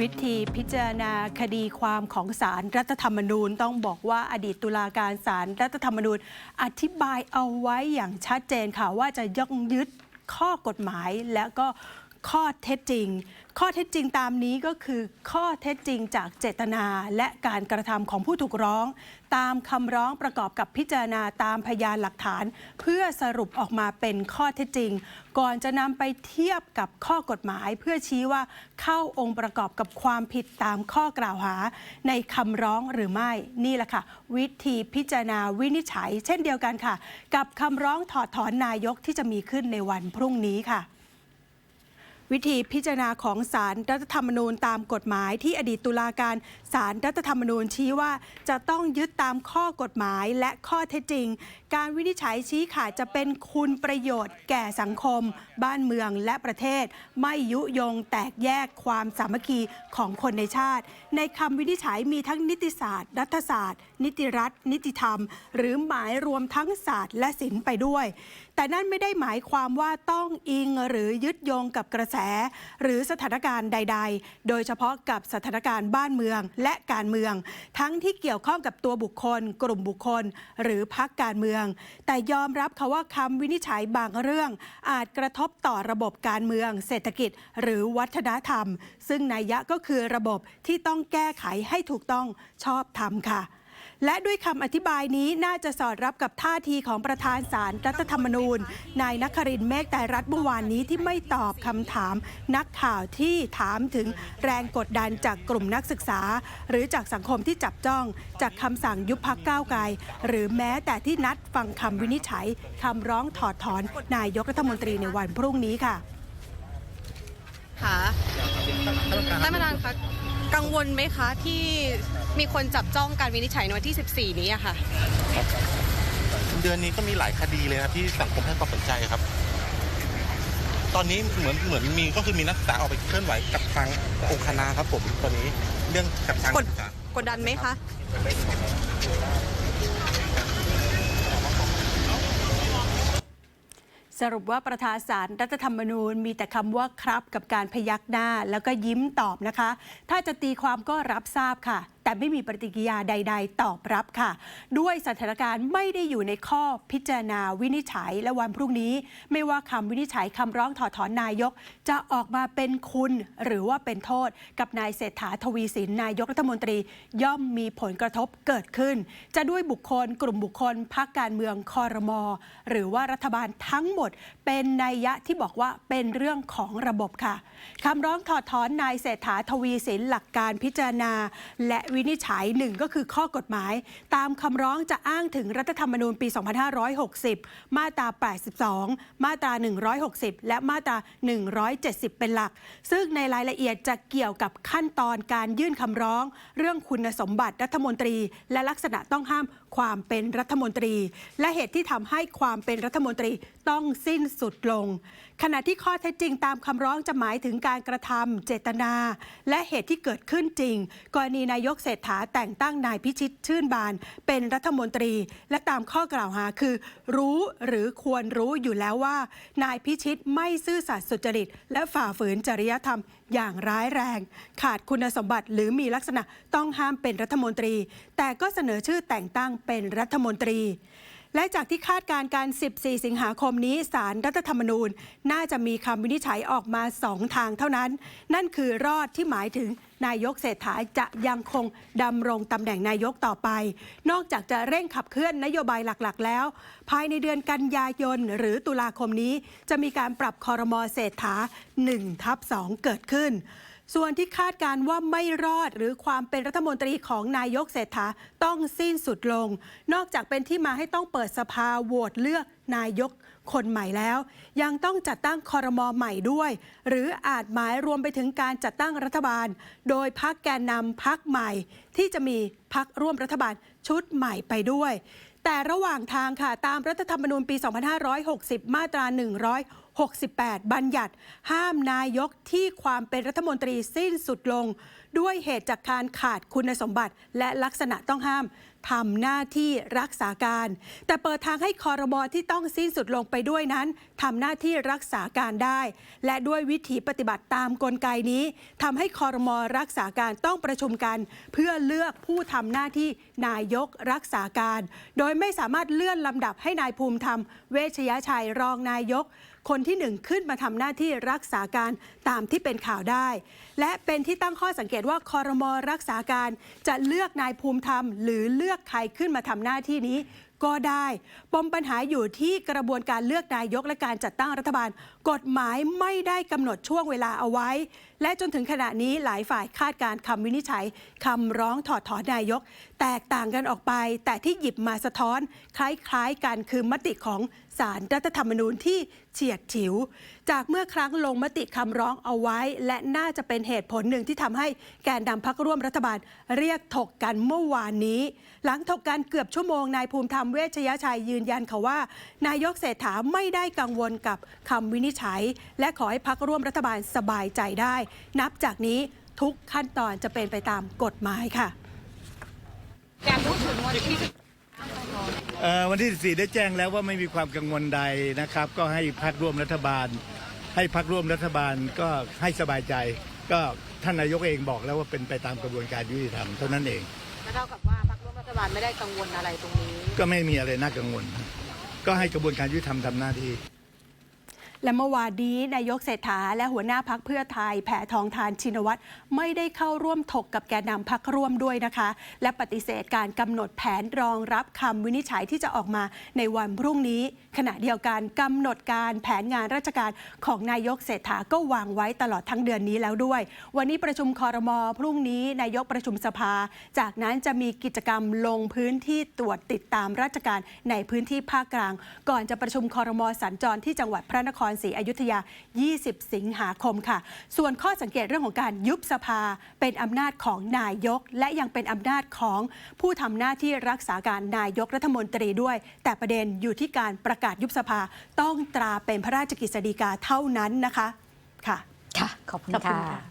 วิธีพิจารณาคดีความของสารรัฐธรรมนูญ ต้องบอกว่าอดีตตุลาการสารรัฐธรรมนูญ อธิบายเอาไว้อย่างชัดเจนค่ะว่าจะย่องยึดข้อกฎหมายและก็ ข้อเท็จจริง ข้อเท็จจริงตามนี้ก็คือข้อเท็จจริงจากเจตนาและการกระทำของผู้ถูกร้อง ตามคำร้องประกอบกับพิจารณาตามพยานหลักฐาน เพื่อสรุปออกมาเป็นข้อเท็จจริง ก่อนจะนำไปเทียบกับข้อกฎหมาย เพื่อชี้ว่าเข้าองค์ประกอบกับความผิดตามข้อกล่าวหา ในคำร้องหรือไม่นี่แหละค่ะ วิธีพิจารณาวินิจฉัย เช่นเดียวกันค่ะ กับคำร้องถอดถอนนายกที่จะมีขึ้นในวันพรุ่งนี้ค่ะ วิธีพิจารณาของสารรัฐธรรมนูญตามกฎหมายที่อดีตตุลาการสารรัฐธรรมนูญชี้ว่าจะต้องยึดตามข้อกฎหมายและข้อเท็จจริง การวินิจฉัยชี้ขาดจะเป็นคุณประโยชน์แก่สังคม บ้านเมืองและประเทศ ไม่ยุยงแตกแยกความสามัคคีของคนในชาติ ในคำวินิจฉัยมีทั้งนิติศาสตร์ รัฐศาสตร์ นิติรัฐ นิติธรรม หรือหมายรวมทั้งศาสตร์และศิลป์ไปด้วย แต่นั่นไม่ได้หมายความว่าต้องอิงหรือยึดโยงกับกระแส หรือสถานการณ์ใด ๆ โดยเฉพาะกับสถานการณ์บ้านเมืองและการเมือง ทั้งที่เกี่ยวข้องกับตัวบุคคล กลุ่มบุคคล หรือพรรคการเมืองแต่ยอมรับค่ะว่าคำวินิจฉัยบางเรื่อง อาจกระทบต่อระบบการเมือง เศรษฐกิจ หรือวัฒนธรรม ซึ่งนัยยะก็คือระบบที่ต้องแก้ไขให้ถูกต้องชอบธรรมค่ะ และด้วยคำอธิบายนี้น่าจะสอดรับกับท่าทีของประธานศาลรรัฐธรรมนูญ นายนครินเมฆไตรรัฐเมื่อวานนี้ที่ไม่ตอบคำถามนักข่าวที่ถามถึงแรงกดดันจากกลุ่มนักศึกษา หรือจากสังคมที่จับจ้อง จากคำสั่งยุบพักก้าวไกลหรือแม้แต่ที่นัดฟังคำวินิจฉัยคำร้องถอดถอนนายกรัฐมนตรีในวันพรุ่งนี้ค่ะค่ะท่านประธานคะ กังวลไหมคะที่มีคนจับจ้องการวินิจฉัยในวันที่ 14 นี้อะค่ะ เดือนนี้ก็มีหลายคดีเลยครับที่สังคมให้ความสนใจครับ ตอนนี้เหมือนเหมือนมีก็คือมีนักศึกษาออกไปเคลื่อนไหวกับทางองค์คณะครับผมตอนนี้เรื่องกับทางกนัดกศึกษากดดันไหมคะ สรุปว่าประธานศาลรรัฐธรรมนูญมีแต่คำว่าครับกับการพยักหน้าแล้วก็ยิ้มตอบนะคะ ถ้าจะตีความก็รับทราบค่ะ แต่ไม่มีปฏิกิริยาใด ๆ ตอบรับค่ะ ด้วยสถานการณ์ไม่ได้อยู่ในข้อพิจารณาวินิจฉัยและวันพรุ่งนี้ ไม่ว่าคำวินิจฉัยคำร้องถอดถอนนายก จะออกมาเป็นคุณหรือว่าเป็นโทษ กับนายเศรษฐาทวีสินนายกรัฐมนตรีย่อมมีผลกระทบเกิดขึ้น จะด้วยบุคคลกลุ่มบุคคลพรรคการเมืองคอรมอหรือว่ารัฐบาลทั้งหมด เป็นนัยยะที่บอกว่าเป็นเรื่องของระบบค่ะคำร้องถอดถอนนายเศรษฐาทวีสินหลักการพิจารณา และวินิจฉัยหนึ่งก็คือข้อกฎหมาย ตามคำร้องจะอ้างถึงรัฐธรรมนูญปี 2560 มาตรา 82 มาตรา 160 และมาตรา 170 เป็นหลัก ซึ่งในรายละเอียดจะเกี่ยวกับขั้นตอนการยื่นคำร้อง เรื่องคุณสมบัติรัฐมนตรี และลักษณะต้องห้ามความเป็นรัฐมนตรี และเหตุที่ทำให้ความเป็นรัฐมนตรีต้องสิ้นสุดลง ขณะที่ข้อเท็จจริงตามคำร้องจะหมายถึงการกระทำเจตนา และเหตุที่เกิดขึ้นจริง กรณีนายกเศรษฐาแต่งตั้งนายพิชิตชื่นบาน เป็นรัฐมนตรี และตามข้อกล่าวหาคือ รู้หรือควรรู้อยู่แล้วว่า นายพิชิตไม่ซื่อสัตย์สุจริต และฝ่าฝืนจริยธรรมอย่างร้ายแรง ขาดคุณสมบัติหรือมีลักษณะต้องห้ามเป็นรัฐมนตรี แต่ก็เสนอชื่อแต่งตั้งเป็นรัฐมนตรี และจากที่คาดการณ์การ 14 สิงหาคมนี้สารรัฐธรรมนูญ น่าจะมีคำวินิจฉัยออกมาสองทางเท่านั้น นั่นคือรอดที่หมายถึงนายกเศรษฐาจะยังคงดำรงตำแหน่งนายกต่อไป นอกจากจะเร่งขับเคลื่อนนโยบายหลักๆ แล้ว ภายในเดือนกันยายนหรือตุลาคมนี้ จะมีการปรับคอรมอเศรษฐา1ทับ2เกิดขึ้น ส่วนที่คาดการว่าไม่รอดหรือความเป็นรัฐมนตรีของนายกเศรษฐาต้องสิ้นสุดลง นอกจากเป็นที่มาให้ต้องเปิดสภาโหวตเลือกนายกคนใหม่แล้ว ยังต้องจัดตั้งคอรมอใหม่ด้วย หรืออาจหมายรวมไปถึงการจัดตั้งรัฐบาล โดยพักแกนนำพักใหม่ ที่จะมีพักร่วมรัฐบาลชุดใหม่ไปด้วย แต่ระหว่างทางค่ะตามรัฐธรรมนูญปี 2560 มาตรา 100 68 บัญญัติ ห้ามนายกที่ความเป็นรัฐมนตรีสิ้นสุดลง ด้วยเหตุจากการขาดคุณสมบัติ และลักษณะต้องห้ามทำหน้าที่รักษาการ แต่เปิดทางให้คอรมอที่ต้องสิ้นสุดลงไปด้วยนั้นทำหน้าที่รักษาการได้ และด้วยวิธีปฏิบัติตามกลไกนี้ทำให้คอรมอรักษาการต้องประชุมกัน เพื่อเลือกผู้ทำหน้าที่นายกรักษาการ โดยไม่สามารถเลื่อนลำดับให้นายภูมิธรรม เวชยชัยรองนายก คนที่หนึ่งขึ้นมาทำหน้าที่รักษาการตามที่เป็นข่าวได้ และเป็นที่ตั้งข้อสังเกตว่าคอรมอรักษาการจะเลือกนายภูมิธรรม หรือเลือกใครขึ้นมาทำหน้าที่นี้ก็ได้ ปมปัญหาอยู่ที่กระบวนการเลือกนายกและการจัดตั้งรัฐบาล กฎหมายไม่ได้กำหนดช่วงเวลาเอาไว้ และจนถึงขณะนี้หลายฝ่ายคาดการคำวินิจฉัยคำร้องถอดถอนนายก แตกต่างกันออกไป แต่ที่หยิบมาสะท้อน คล้ายๆกันคือมติของสารรัฐธรรมนูญที่เฉียดฉิว จากเมื่อครั้งลงมติคำร้องเอาไว้ และน่าจะเป็นเหตุผลหนึ่งที่ทำให้แกนนำพักร่วมรัฐบาลเรียกถกกันเมื่อวานนี้ หลังถกกันเกือบชั่วโมงนายภูมิธรรมเวชยชัยยืนยันค่ะว่า นายกเศรษฐาไม่ได้กังวลกับคำวินิจฉัย และขอให้พักร่วมรัฐบาลสบายใจได้ นับจากนี้ทุกขั้นตอนจะเป็นไปตามกฎหมายค่ะการพูดถึงวันที่เอ่อวันที่ 14 ได้แจ้งแล้วว่าไม่มีความกังวลใดนะครับ ก็ให้พักร่วมรัฐบาล ให้พักร่วมรัฐบาลก็ให้สบายใจ ก็ท่านนายกเองบอกแล้วว่าเป็นไปตามกระบวนการยุติธรรมเท่านั้นเองเท่ากับว่าพรรคร่วมรัฐบาลไม่ได้กังวลอะไรตรงนี้ ก็ไม่มีอะไรน่ากังวล ก็ให้กระบวนการยุติธรรมทำหน้าที่ และเมื่อวานนี้นายกเศรษฐาและหัวหน้าพักเพื่อไทยแผ่ทองทานชินวัตรไม่ได้เข้าร่วมถกกับแกนนำพักร่วมด้วยนะคะ และปฏิเสธการกำหนดแผนรองรับคำวินิจฉัยที่จะออกมาในวันพรุ่งนี้ ขณะเดียวกันกำหนดการแผนงานราชการของนายกเศรษฐาก็วางไว้ตลอดทั้งเดือนนี้แล้วด้วย วันนี้ประชุมคอรมอพรุ่งนี้นายกประชุมสภา จากนั้นจะมีกิจกรรมลงพื้นที่ตรวจติดตามราชการในพื้นที่ภาคกลาง ก่อนจะประชุมคอรมอสัญจรที่จังหวัดพระนครศรีอยุธยา 20 สิงหาคมค่ะ ส่วนข้อสังเกตเรื่องของการยุบสภาเป็นอำนาจของนายก และยังเป็นอำนาจของผู้ทำหน้าที่รักษาการนายกรัฐมนตรีด้วย แต่ประเด็นอยู่ที่การประกาศยุบสภาต้องตราเป็นพระราชกฤษฎีกาเท่านั้นนะคะค่ะ ค่ะ ขอบคุณขอบคุณค่ะค่ะ